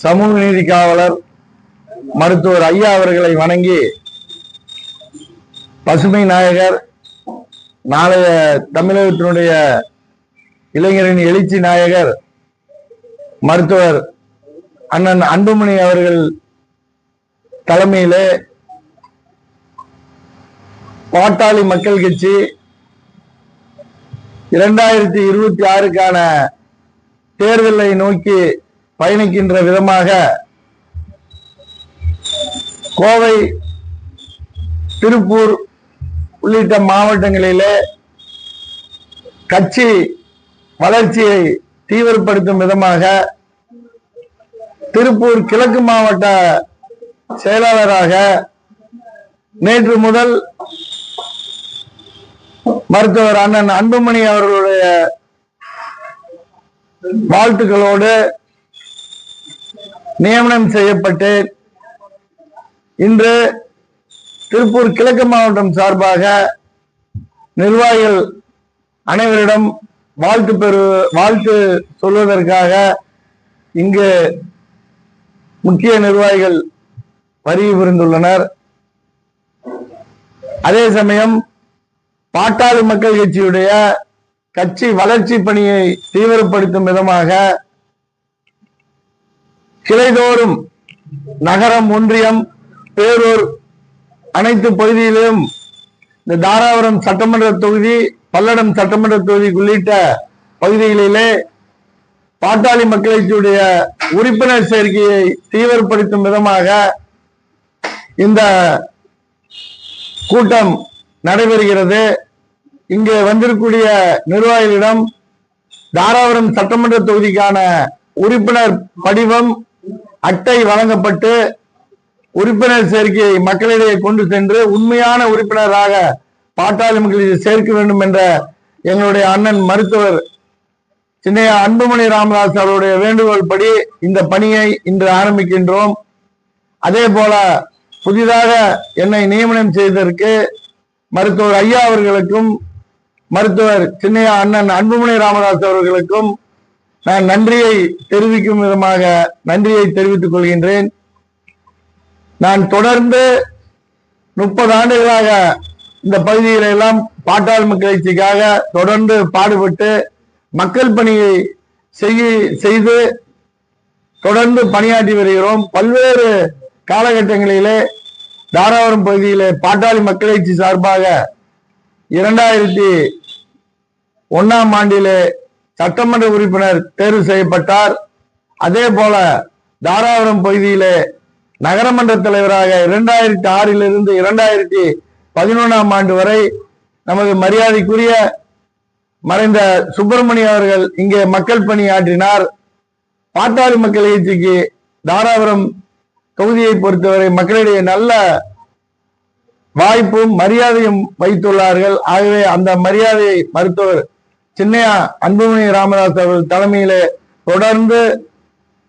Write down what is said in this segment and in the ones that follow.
சமூக நீதி காவலர் மருத்துவர் ஐயா அவர்களை வணங்கி பசுமை நாயகர் நாளைய தமிழகத்தினுடைய இளைஞரின் எழுச்சி நாயகர் மருத்துவர் அண்ணன் அன்புமணி அவர்கள் தலைமையிலே பாட்டாளி மக்கள் கட்சி இரண்டாயிரத்தி இருபத்தி ஆறுக்கான தேர்தலை நோக்கி பயணிக்கின்ற விதமாக கோவை திருப்பூர் உள்ளிட்ட மாவட்டங்களிலே கட்சி வளர்ச்சியை தீவிரப்படுத்தும் விதமாக திருப்பூர் கிழக்கு மாவட்ட செயலாளராக நேற்று முதல் மருத்துவர் அண்ணன் அன்புமணி அவர்களுடைய வாழ்த்துக்களோடு நியமனம் செய்யப்பட்டு இன்று திருப்பூர் கிழக்கு மாவட்டம் சார்பாக நிர்வாகிகள் அனைவரிடம் வாழ்த்து பெறு வாழ்த்து சொல்வதற்காக இங்கு முக்கிய நிர்வாகிகள் வருகை புரிந்துள்ளனர். அதே சமயம் பாட்டாளி மக்கள் கட்சியுடைய கட்சி வளர்ச்சி பணியை தீவிரப்படுத்தும் விதமாக கிளைதோறும் நகரம் ஒன்றியம் பேரூர் அனைத்து பகுதியிலும் இந்த தாராபுரம் சட்டமன்ற தொகுதி பல்லடம் சட்டமன்ற தொகுதி உள்ளிட்ட பகுதிகளிலே பாட்டாளி மக்களுடைய உறுப்பினர் சேர்க்கையை தீவிரப்படுத்தும் விதமாக இந்த கூட்டம் நடைபெறுகிறது. இங்கே வந்திருக்கக்கூடிய நிர்வாகிகளிடம் தாராபுரம் சட்டமன்ற தொகுதிக்கான உறுப்பினர் படிவம் அட்டை வழங்கப்பட்டு உறுப்பினர் சேர்க்கையை மக்களிடையே கொண்டு சென்று உண்மையான உறுப்பினராக பாட்டாளி மக்களுக்கு சேர்க்க வேண்டும் என்ற எங்களுடைய அண்ணன் மருத்துவர் சின்னையா அன்புமணி ராமதாஸ் அவருடைய வேண்டுகோள் படி இந்த பணியை இன்று ஆரம்பிக்கின்றோம். அதே போல புதிதாக என்னை நியமனம் செய்ததற்கு மருத்துவர் ஐயா அவர்களுக்கும் மருத்துவர் சின்னையா அண்ணன் அன்புமணி ராமதாஸ் அவர்களுக்கும் நான் நன்றியை தெரிவிக்கும் விதமாக நன்றியை தெரிவித்துக் கொள்கின்றேன். நான் தொடர்ந்து முப்பது ஆண்டுகளாக இந்த பகுதியில எல்லாம் பாட்டாளி மக்கள் கட்சிக்காக தொடர்ந்து பாடுபட்டு மக்கள் பணியை செய்ய செய்து தொடர்ந்து பணியாற்றி வருகிறோம். பல்வேறு காலகட்டங்களிலே தாராபுரம் பகுதியிலே பாட்டாளி மக்கள் கட்சி சார்பாக இரண்டாயிரத்தி ஒன்னாம் ஆண்டிலே சட்டமன்ற உறுப்பினர் தேர்வு செய்யப்பட்டார். அதே போல தாராபுரம் பகுதியிலே நகரமன்ற தலைவராக இரண்டாயிரத்தி ஆறிலிருந்து இரண்டாயிரத்தி பதினொன்றாம் ஆண்டு வரை நமது மரியாதைக்குரிய மறைந்த சுப்பிரமணிய அவர்கள் இங்கே மக்கள் பணி ஆற்றினார் பாட்டாளி மக்கள் கட்சிக்கு தாராபுரம் தொகுதியை பொறுத்தவரை மக்களிடையே நல்ல வாய்ப்பும் மரியாதையும் வைத்துள்ளார்கள். ஆகவே அந்த மரியாதையை மருத்துவர் சின்னையா அன்புமணி ராமதாஸ் அவர்கள் தலைமையில தொடர்ந்து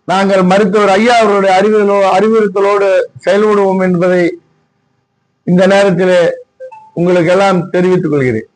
நாங்கள் மருத்துவர் ஐயா அவருடைய அறிவுகளோ அறிவுறுத்தலோடு செயல்படுவோம் என்பதை இந்த நேரத்தில் உங்களுக்கு எல்லாம் தெரிவித்துக் கொள்கிறேன்.